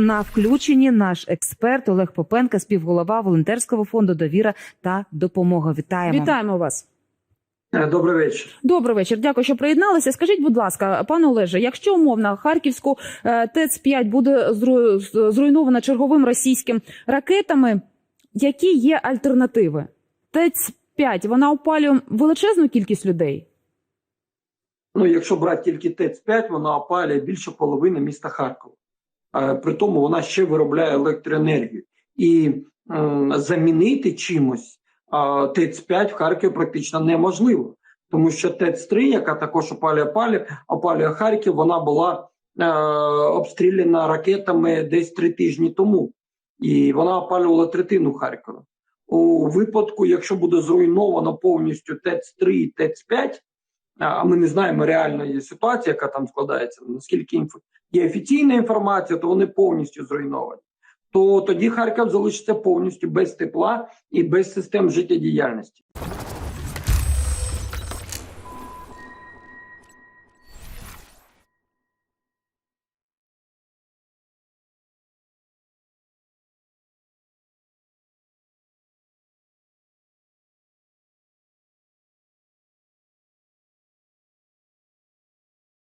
на включенні наш експерт Олег Попенка, співголова волонтерського фонду Довіра та допомога. Вітаємо. Вітаємо вас. Е, Добрий вечір. Добрий вечір. Дякую, що приєдналися. Скажіть, будь ласка, пане Олеже, якщо умовно Харківську е, ТЕЦ 5 буде зруйнована черговим російським ракетами, які є альтернативи? ТЕЦ 5 вона опалює величезну кількість людей. Ну, якщо брати тільки ТЕЦ-5, вона опалює більше половини міста Харкова. При тому вона ще виробляє електроенергію. І замінити чимось а, ТЕЦ-5 в Харкові практично неможливо. Тому що ТЕЦ-3, яка також опалює, опалює, опалює Харків, вона була е, обстріляна ракетами десь три тижні тому. І вона опалювала третину Харкова. У випадку, якщо буде зруйновано повністю ТЕЦ-3 і ТЕЦ-5, а ми не знаємо реальної ситуації, яка там складається. Наскільки є офіційна інформація, то вони повністю зруйновані. То тоді Харків залишиться повністю без тепла і без систем життєдіяльності.